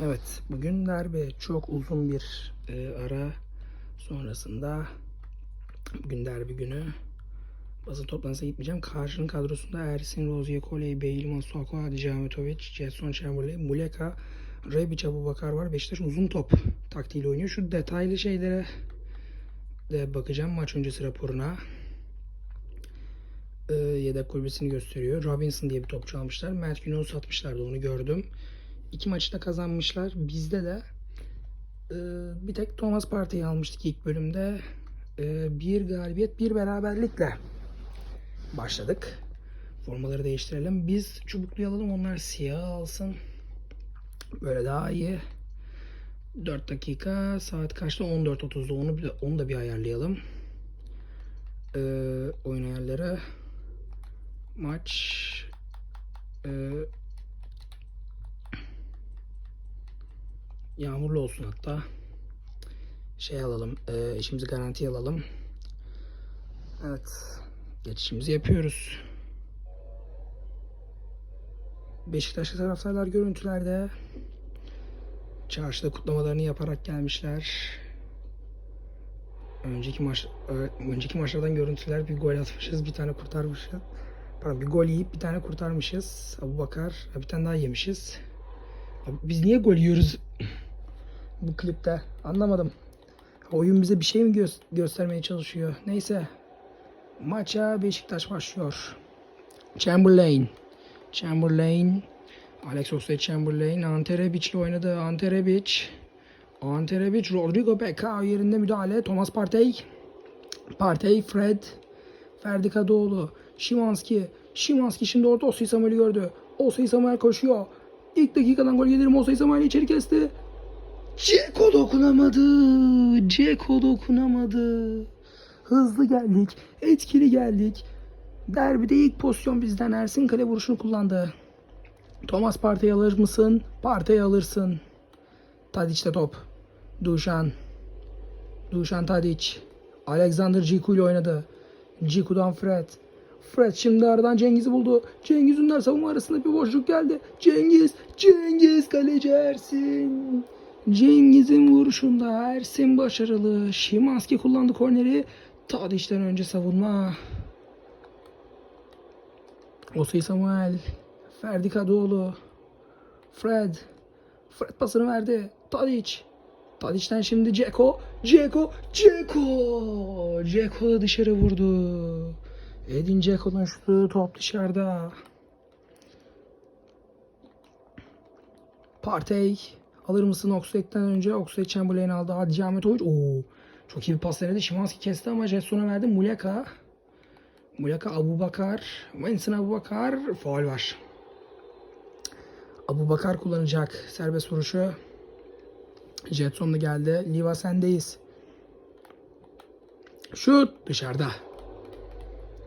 Evet, bugün derbi çok uzun bir e, ara sonrasında bugün derbi günü basın toplantısına gitmeyeceğim. Karşının kadrosunda Ersin, Rozier, Koley, Bale, Masuako, Hadi Jetson Chamberlain, Muleka, Rebic, Abubakar var. Beşiktaş uzun top taktiğiyle oynuyor. Şu detaylı şeylere de bakacağım maç öncesi raporuna. E, yedek kulübesini gösteriyor. Robinson diye bir topçu almışlar. Mert Günok'u satmışlardı onu gördüm. İki maçı da kazanmışlar. Bizde de e, bir tek Thomas Partey'i almıştık ilk bölümde. E, bir galibiyet, bir beraberlikle başladık. Formaları değiştirelim. Biz çubuklu alalım, onlar siyah alsın. Böyle daha iyi. 4 dakika, saat kaçta? 14.30'da onu, bir- onu da bir ayarlayalım. E, oyun ayarları. Maç. E, Yağmurlu olsun hatta. Şey alalım, e, işimizi garantiye alalım. Evet, geçişimizi yapıyoruz. Beşiktaşlı taraftarlar görüntülerde çarşıda kutlamalarını yaparak gelmişler. Önceki maç önceki maçlardan görüntüler bir gol atmışız, bir tane kurtarmışız. Pardon, bir gol yiyip bir tane kurtarmışız. Abu Bakar, bir tane daha yemişiz. Biz niye gol yiyoruz bu klipte? Anlamadım. Oyun bize bir şey mi gö- göstermeye çalışıyor? Neyse. Maça Beşiktaş başlıyor. Chamberlain. Chamberlain. Alex Oxlade-Chamberlain. Ante Rebic ile oynadı. Ante Rebic. Ante Rebic. Rodrigo Becao yerinde müdahale. Thomas Partey. Partey. Fred. Ferdi Kadıoğlu. Şimanski. Şimanski şimdi orada Osay Samuel'i gördü. Osay Samuel koşuyor. İlk dakikadan gol gelir mi? Osay Samuel içeri kesti. Ceko dokunamadı. Ceko dokunamadı. Hızlı geldik. Etkili geldik. Derbide ilk pozisyon bizden Ersin kale vuruşunu kullandı. Thomas Partey alır mısın? Partey alırsın. Tadic'te top. Duşan. Duşan Tadic. Alexander Ciku ile oynadı. Ciku'dan Fred. Fred şimdi aradan Cengiz'i buldu. Cengiz Ünder savunma arasında bir boşluk geldi. Cengiz, Cengiz kaleci Ersin. Cengiz'in vuruşunda Ersin başarılı. Şimanski kullandı korneri. Tadic'ten önce savunma. Osay Samuel. Ferdi Kadıoğlu. Fred. Fred pasını verdi. Tadic. Tadic'ten şimdi Ceko. Ceko. Ceko. Ceko da dışarı vurdu. Edin Ceko'nun şutu top dışarıda. Partey. Alır mısın Oxlade'den önce? Oxlade Chamberlain aldı. Hadi Ahmetovic. Oo. Çok iyi bir pas denedi. Şimanski kesti ama Jetson'a verdi. Muleka. Muleka Abu Bakar. Vincent Abu Bakar. Faul var. Abu Bakar kullanacak serbest vuruşu. Jetson da geldi. Liva sendeyiz. Şut dışarıda.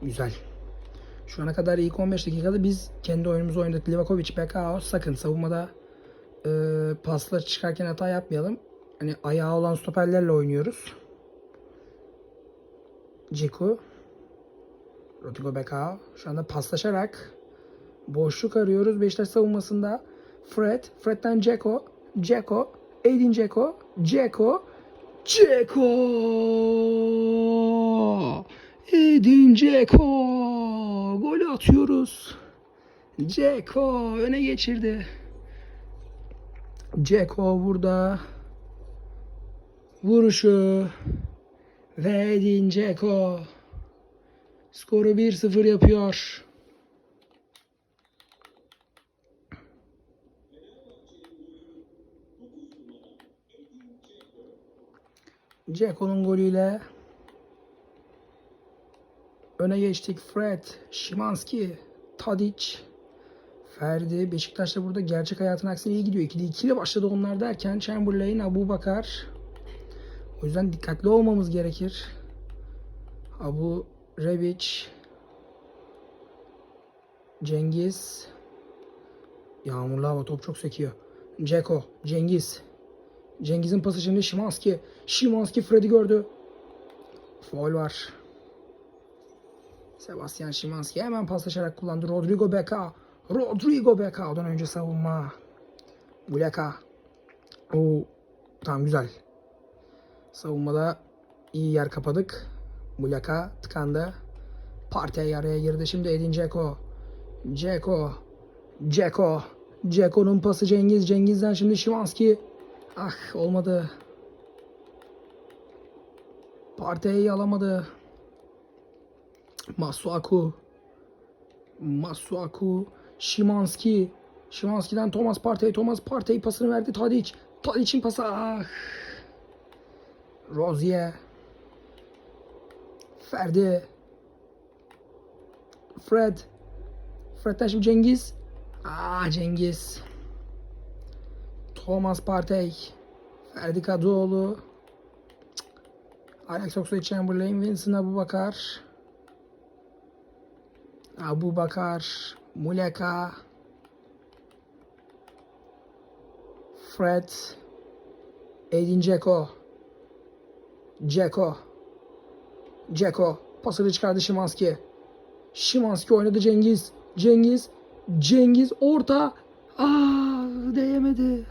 Güzel. Şu ana kadar ilk 15 dakikada biz kendi oyunumuzu oynadık. Livakovic, Bekao sakın savunmada e, pasla çıkarken hata yapmayalım. Hani ayağı olan stoperlerle oynuyoruz. Ciku. Rodrigo Bekao. Şu anda paslaşarak boşluk arıyoruz. Beşiktaş savunmasında Fred. Fred'den Ceko. Ceko. Edin Ceko. Ceko. Ceko. Edin Ceko. Gol atıyoruz. Ceko öne geçirdi. Ceko burada. Vuruşu. Ve Edin Ceko. Skoru 1-0 yapıyor. Ceko'nun golüyle öne geçtik. Fred, Şimanski, Tadic, Ferdi. Beşiktaş da burada gerçek hayatın aksine iyi gidiyor. 2'de 2 ile başladı onlar derken Chamberlain, Abu Bakar. O yüzden dikkatli olmamız gerekir. Abu Rebic, Cengiz. Yağmurlu hava top çok sekiyor. Ceko, Cengiz. Cengiz'in pası şimdi Şimanski. Şimanski Fred'i gördü. Foul var. Sebastian Şimanski hemen paslaşarak kullandı. Rodrigo Beka. Rodrigo Bekao'dan önce savunma. Muleka. Oo, tamam güzel. Savunmada iyi yer kapadık. Mulaka tıkandı. Partey araya girdi. Şimdi Edin Dzeko. Dzeko. Dzeko. Dzeko'nun pası Cengiz. Cengiz'den şimdi Şimanski. Ah olmadı. Partey alamadı. Masuaku. Masuaku. Şimanski. Şimanski'den Thomas Partey. Thomas Partey pasını verdi Tadic. Tadic'in pası. Ah. Rozier. Ferdi. Fred. Fred'den şimdi Cengiz. Aa Cengiz. Thomas Partey. Ferdi Kadıoğlu. Alex Oxlade-Chamberlain. Vincent Abubakar. Abubakar. Muleka. Fred. Edin Dzeko. Dzeko. Dzeko. Pasını çıkardı Şimanski. Şimanski oynadı Cengiz. Cengiz. Cengiz orta. Aa değemedi.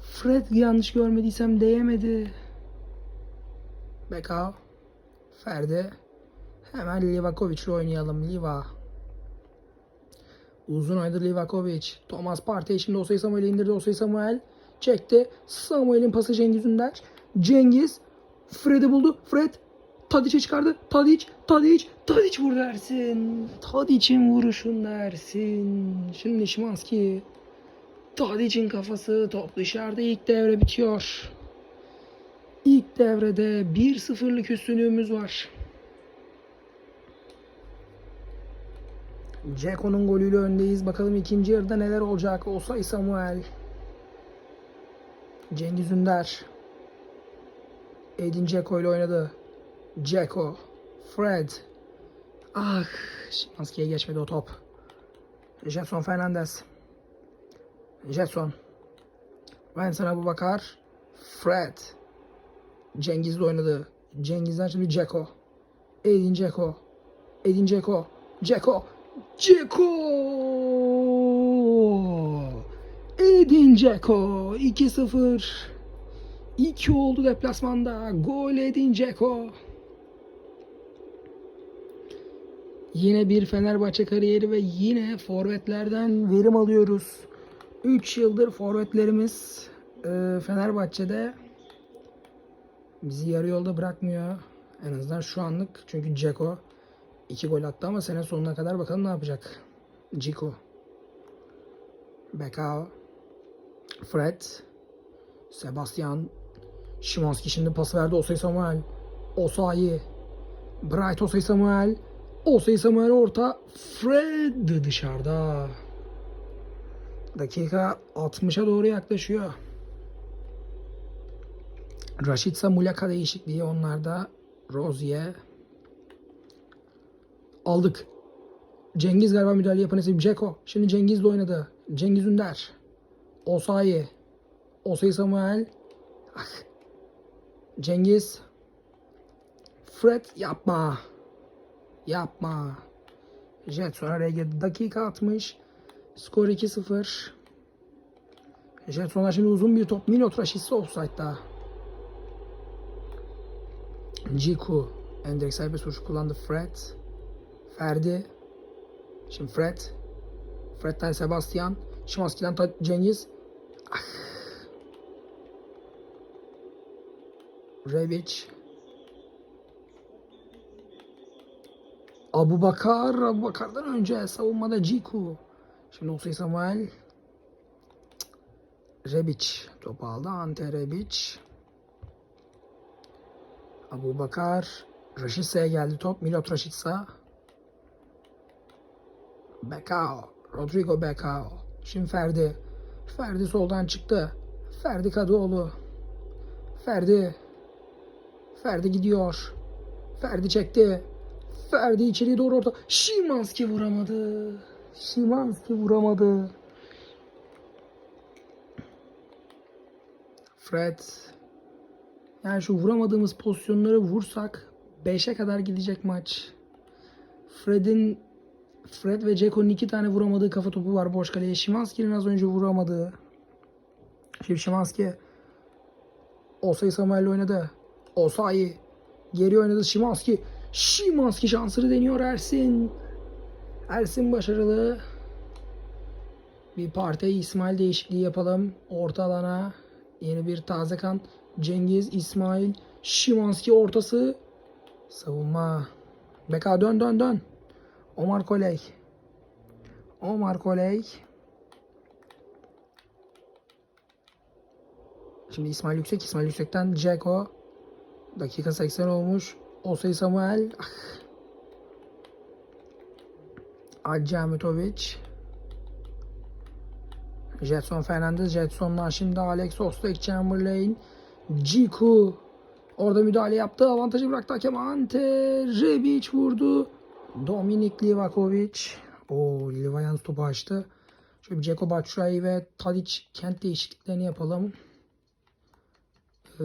Fred yanlış görmediysem değemedi. Beka. Ferdi. Hemen Livakovic ile oynayalım. Liva. Uzun oynadı Livakovic. Thomas Partey şimdi Osay Samuel'i indirdi. Osay Samuel çekti. Samuel'in pası Cengiz Ünder. Cengiz Fred'i buldu. Fred Tadic'e çıkardı. Tadic, Tadic, Tadic vur dersin. Tadic'in vuruşun dersin. Şimdi Şimanski. Tadic'in kafası top dışarıda ilk devre bitiyor. İlk devrede 1-0'lık üstünlüğümüz var. Ceko'nun golüyle öndeyiz. Bakalım ikinci yarıda neler olacak. Osay Samuel. Cengiz Ünder. Edin Dzeko ile oynadı. Dzeko. Fred. Ah. Şimanski'ye geçmedi o top. Jetson Fernandez. Jetson. Vincent Abubakar. Fred. Cengiz'le oynadı. Cengiz'den şimdi Dzeko. Edin Dzeko. Edin Dzeko. Dzeko. Dzeko. Edin Dzeko. 2-0. 2 oldu deplasmanda. Gol Edin Dzeko. Yine bir Fenerbahçe kariyeri ve yine forvetlerden verim alıyoruz. 3 yıldır forvetlerimiz e, Fenerbahçe'de bizi yarı yolda bırakmıyor. En azından şu anlık. Çünkü Ceko 2 gol attı ama sene sonuna kadar bakalım ne yapacak. Ciku. Bekao. Fred. Sebastian. Şimanski şimdi pas verdi. Osay Samuel. Osayi. Bright Osay Samuel. Osay Samuel orta. Fred dışarıda. Dakika 60'a doğru yaklaşıyor. Raşitsa Mulaka değişikliği onlarda. Rozier. Aldık. Cengiz galiba müdahale yapan isim Ceko. Şimdi Cengiz'le oynadı. Cengiz Ünder. Osayi. Osayi Samuel. Ah. Cengiz. Fred yapma. Yapma. Jetson araya girdi. Dakika 60. Skor 2-0. Jetson'a şimdi uzun bir top. Milot Raşitsi offside'da. Ciku. Endek serbest vuruş kullandı. Fred. Ferdi. Şimdi Fred. Fred'den Sebastian. Şimanski'den Cengiz. Ah. Rebic. Abu Bakar. Abu Bakar'dan önce savunmada Ciku. Şimdi Osay Samuel. Rebic topu aldı. Ante Rebic. Abu Bakar. Raşitsa'ya geldi top. Milot Raşitsa. Bekao. Rodrigo Bekao. Şimdi Ferdi. Ferdi soldan çıktı. Ferdi Kadıoğlu. Ferdi. Ferdi gidiyor. Ferdi çekti. Ferdi içeri doğru orta. Şimanski vuramadı. Şimanski vuramadı. Fred. Yani şu vuramadığımız pozisyonları vursak 5'e kadar gidecek maç. Fred'in Fred ve Ceko'nun iki tane vuramadığı kafa topu var boş kaleye. Şimanski'nin az önce vuramadığı. Şimdi Şimanski Osayi Samuel oynadı. Osayi geri oynadı Şimanski. Şimanski şansını deniyor Ersin. Ersin başarılı. Bir parti İsmail değişikliği yapalım. Orta alana yeni bir taze kan. Cengiz, İsmail, Şimanski ortası. Savunma. Beka dön dön dön. Omar Koley. Omar Koley. Şimdi İsmail Yüksek. İsmail Yüksek'ten Ceko. Dakika 80 olmuş. Osay Samuel. Ah. Hacı Ahmetovic. Jetson Fernandez. Jetson'dan şimdi Alex Oxlade-Chamberlain. Ciku. Orada müdahale yaptı. Avantajı bıraktı hakem Ante. Rebic vurdu. Dominik Livakovic. O Livayan topu açtı. Şöyle bir Ceko Batshuayi ve Tadic kent değişikliklerini yapalım. Ee,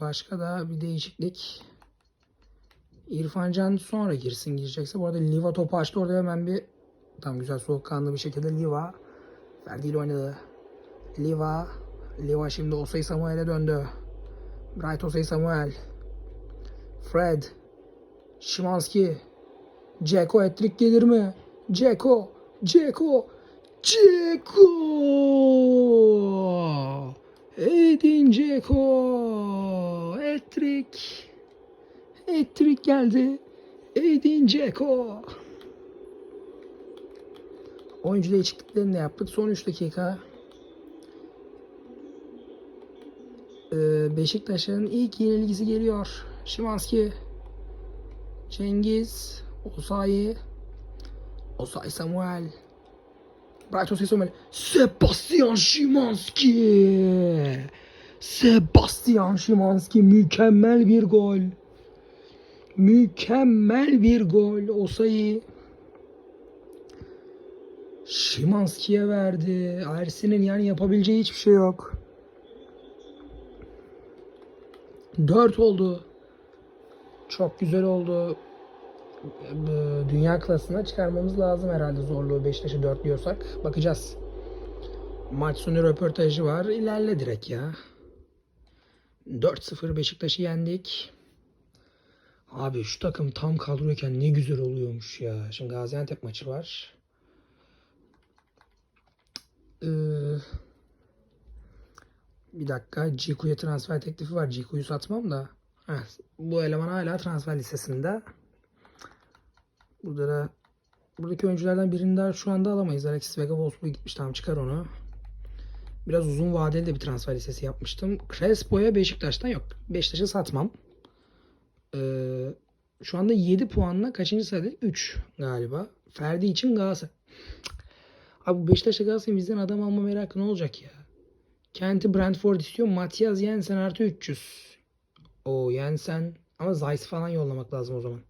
başka da bir değişiklik. İrfan Can sonra girsin girecekse. Bu arada Liva topu açtı. Orada hemen bir tam güzel soğukkanlı bir şekilde Liva Ferdi ile oynadı. Liva Liva şimdi Osay Samuel'e döndü. Bright Osay Samuel. Fred. Şimanski. Ceko etrik gelir mi? Ceko. Ceko. Ceko. Edin Ceko. Etrik. Etrik geldi. Edin Ceko. Oyuncu değişikliklerini de yaptık. Son 3 dakika. Ee, Beşiktaş'ın ilk yenilgisi geliyor. Şimanski. Cengiz. Osayi. Osayi Samuel. Bright Osayi Samuel. Sebastian Şimanski. Sebastian Şimanski mükemmel bir gol. Mükemmel bir gol. Osayi. Şimanski'ye verdi. Ersin'in yani yapabileceği hiçbir şey yok. 4 oldu. Çok güzel oldu. Dünya klasına çıkarmamız lazım herhalde zorluğu Beşiktaş'ı 4 diyorsak. Bakacağız. Maç sonu röportajı var. İlerle direkt ya. 4-0 Beşiktaş'ı yendik. Abi şu takım tam kadroyken ne güzel oluyormuş ya. Şimdi Gaziantep maçı var. Ee, bir dakika. Ciku'ya transfer teklifi var. Ciku'yu satmam da. Heh, bu eleman hala transfer listesinde. Burada da buradaki oyunculardan birini daha şu anda alamayız. Alexis Vega Wolfsburg'a gitmiş. Tamam çıkar onu. Biraz uzun vadeli de bir transfer listesi yapmıştım. Crespo'ya Beşiktaş'tan yok. Beşiktaş'ı satmam. Ee, şu anda 7 puanla kaçıncı sırada? 3 galiba. Ferdi için Galatasaray. Abi Beşiktaş'ta Galatasaray'ın bizden adam alma merakı ne olacak ya? Kent'i Brentford istiyor. Matias Jensen artı 300. O Jensen. Ama Zeiss falan yollamak lazım o zaman.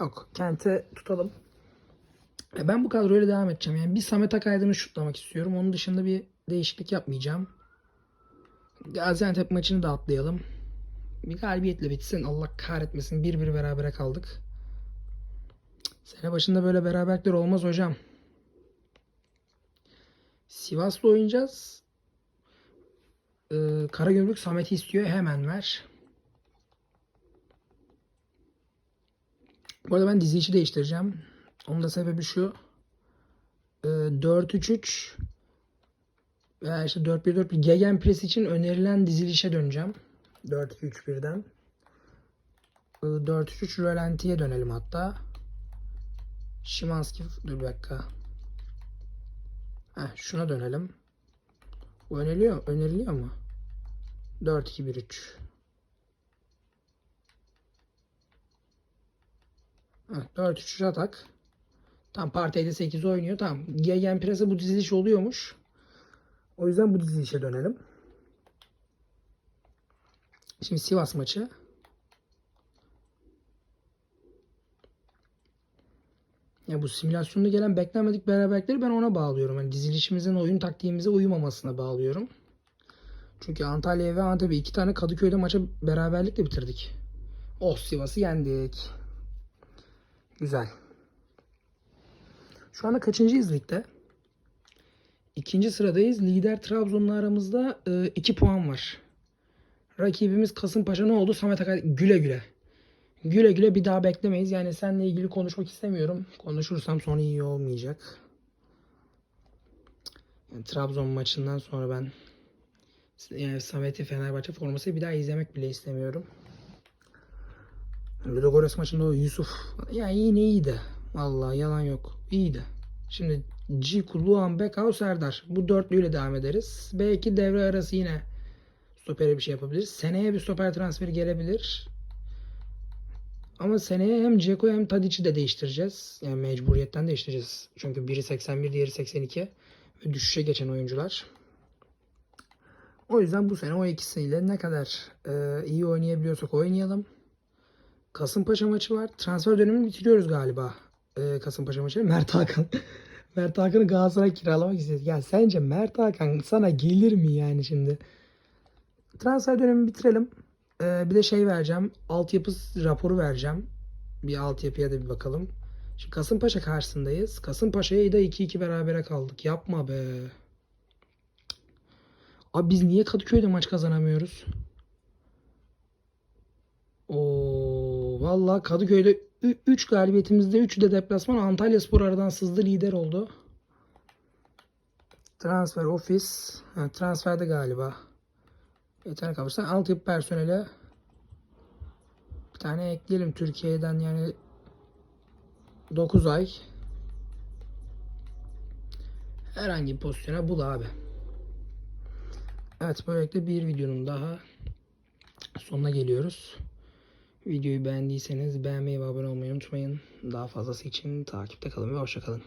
Yok. Kent'i tutalım. E ben bu kadroyla devam edeceğim. Yani bir Samet Akaydın'ı şutlamak istiyorum. Onun dışında bir değişiklik yapmayacağım. Gaziantep maçını da atlayalım. Bir galibiyetle bitsin. Allah kahretmesin. Bir bir berabere kaldık. Sene başında böyle beraberlikler olmaz hocam. Sivas'la oynayacağız. Ee, Karagümrük Samet'i istiyor. Hemen ver. Bu arada ben dizi içi değiştireceğim. Onun da sebebi şu. Ee, 4-3-3 veya işte 4-1-4-1 Gegenpress için önerilen dizilişe döneceğim. 4-2-3-1'den. Ee, 4-3-3 Rölanti'ye dönelim hatta. Şimanski dur bir dakika. Heh, şuna dönelim. Bu öneriliyor, öneriliyor mu? 4-2-1-3. Heh, 4-3-3 atak. Tam partide 8 oynuyor. Tamam. Gegenpress'e bu diziliş oluyormuş. O yüzden bu dizilişe dönelim. Şimdi Sivas maçı. Ya bu simülasyonda gelen beklenmedik beraberlikleri ben ona bağlıyorum. Yani dizilişimizin oyun taktiğimize uyumamasına bağlıyorum. Çünkü Antalya ve Antep'i iki tane Kadıköy'de maça beraberlikle bitirdik. Oh Sivas'ı yendik. Güzel. Şu anda kaçıncıyız ligde? ikinci sıradayız. Lider Trabzon'la aramızda 2 puan var. Rakibimiz Kasımpaşa ne oldu? Samet Akay güle güle. Güle güle bir daha beklemeyiz. Yani seninle ilgili konuşmak istemiyorum. Konuşursam sonu iyi olmayacak. Yani Trabzon maçından sonra ben yani Samet'i Fenerbahçe forması bir daha izlemek bile istemiyorum. Ludogorets maçında o Yusuf yani yine iyiydi. Vallahi yalan yok. İyiydi. Şimdi Ciku, Luan, Bekao, Serdar. Bu dörtlüyle devam ederiz. Belki devre arası yine stopere bir şey yapabiliriz. Seneye bir stoper transferi gelebilir. Ama seneye hem Ceko hem Tadic'i de değiştireceğiz. Yani mecburiyetten değiştireceğiz. Çünkü biri 81, diğeri 82 ve düşüşe geçen oyuncular. O yüzden bu sene o ikisiyle ne kadar e, iyi oynayabiliyorsak oynayalım. Kasımpaşa maçı var. Transfer dönemini bitiriyoruz galiba. E, Kasımpaşa maçı. Mert Hakan. Mert Hakan'ı Galatasaray kiralamak istiyoruz. Ya sence Mert Hakan sana gelir mi yani şimdi? Transfer dönemini bitirelim. E, bir de şey vereceğim. Altyapı raporu vereceğim. Bir altyapıya da bir bakalım. Şimdi Kasımpaşa karşısındayız. Kasımpaşa'ya da 2-2 berabere kaldık. Yapma be. Abi biz niye Kadıköy'de maç kazanamıyoruz? Oo, vallahi Kadıköy'de 3 galibiyetimizde 3'ü de deplasman. Antalya Spor aradan sızdı lider oldu. Transfer ofis. Ha, transferde galiba. Yetenek kalırsa altyapı personeli bir tane ekleyelim Türkiye'den yani 9 ay herhangi bir pozisyona bul abi. Evet böylelikle bir videonun daha sonuna geliyoruz. Videoyu beğendiyseniz beğenmeyi ve abone olmayı unutmayın. Daha fazlası için takipte kalın ve hoşçakalın.